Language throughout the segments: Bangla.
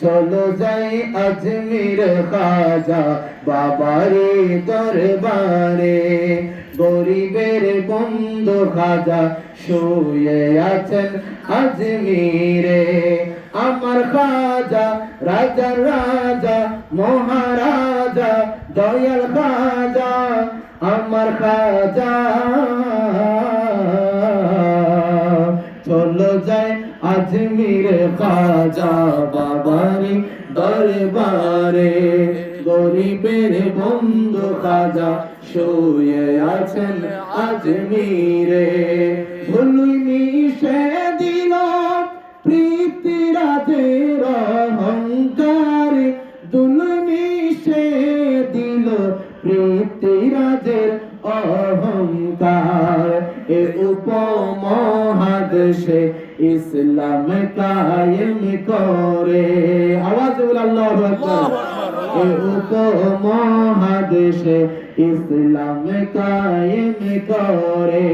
চলো যাই আজমির খাজা বাবারে দরবারে। গরিবের বন্ধু খাজা শুয়ে আছেন আজমিরে। আমার খাজা, রাজা রাজা, মহারাজা, দয়াল খাজা, আমার খাজা। চলো যায় আজমির খাজা বাবারে দরবারে। গরিবের বন্ধু খাজা শুয়ে আছেন আজমিরে ভুলুই মিশে দিল প্রীতিরাজের অহংকার। দুলুই মিশে দিল প্রীতিরাজের অহংকার। এ উপমহাদেশে ইসলাম কায়েম করে। আওয়াজ বলে আল্লাহু আকবার। এ উপমহাদেশে ইসলাম কায়েম করে।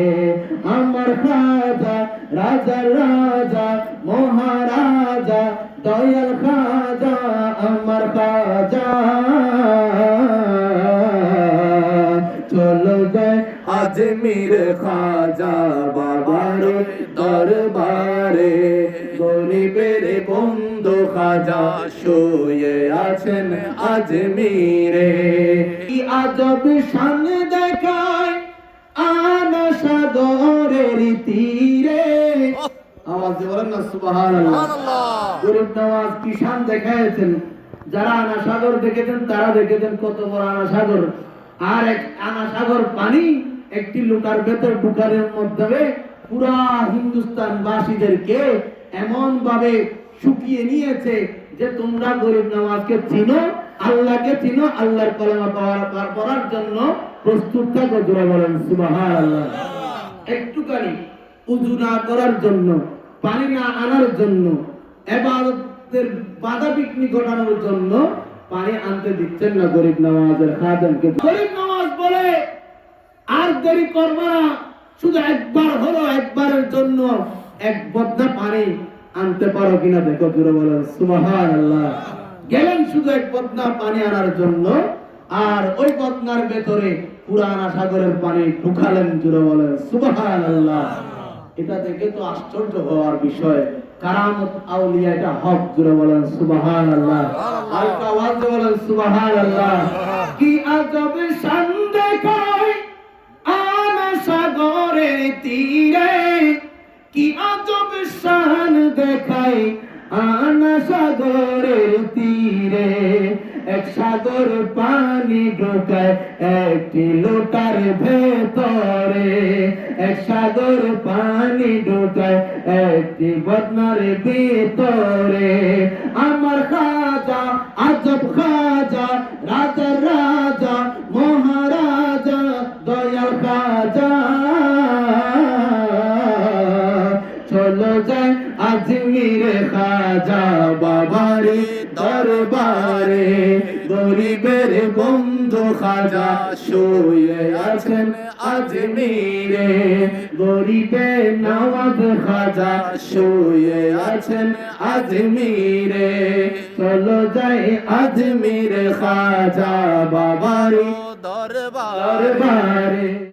আমার খাজা রাজা রাজা মহারাজা দয়াল খাজা আমার খাজা। চলো যায় আজমির খাজা বাবার দরবারে গরিবের বন্ধু খাজা শুয়ে আছেন আজমিরে। কি আজব শান দেখায় আনা সাগরের তীরে। আওয়াজ বলেন না সুবহানাল্লাহ। গরিব নওয়াজ কিষান দেখাইছেন? যারা আনা সাগর দেখেছেন তারা দেখেছেন কত বড় আনা সাগর। আর এক আনা সাগর পানি একটি লোকার ভেতর ঢুকানোর মাধ্যমে পুরা হিন্দুস্তান বাসীদেরকে এমন ভাবে শুকিয়ে নিয়েছে যে তোমরা গরিব নওয়াজকে চিনো, আল্লাহকে চিনো, আল্লাহর কলমা পাওয়ার পড়ার জন্য প্রস্তুত থাকো, জোরে বলেন, সুবহানাল্লাহ। একটুখানি উজু না করার জন্য, পানি না আনার জন্য এবারতের বাধা বিঘ্নি ঘটানোর জন্য পানি আনতে দিচ্ছেন না গরিব নামাজের খাদেমকে। গরিব নামাজ বলে আর দেরি করব না। শুধু একবার হলো, একবারের জন্য এক বদনা পানি আনতে পারো কিনা দেখো জুড়ে বলো সুবাহান আল্লাহ গেলেন শুধু এক বদনা পানি আনার জন্য, আর ওই বদনার ভেতরে পুরানা সাগরের পানি ঢুকালেন জুড়ে বলেন সুবাহান আল্লাহ এটা দেখে তো আশ্চর্য হওয়ার বিষয়। কারামত আউলিয়া এটা হক জুড়ে বলেন সুবাহান আল্লাহ আওয়াজ বলেন সুবাহান আল্লাহ কি আজব শান তীরে কি আজব শান দেখায়? আনা সাগরের তীরে এক সাগর পানি ঢোকায়, একটি লোটার ভেতরে এক সাগর পানি ঢোকায়, একটি বদনার ভিতরে। আমার খাজা আজব খাজা দরবারে গরিবের বন্ধু খাজা শুয়ে আছেন আজমিরে। গরিবের নওয়াজ খাজা শুয়ে আছেন আজমিরে। চলো যাই আজমির খাজা বাবারে দরবারে।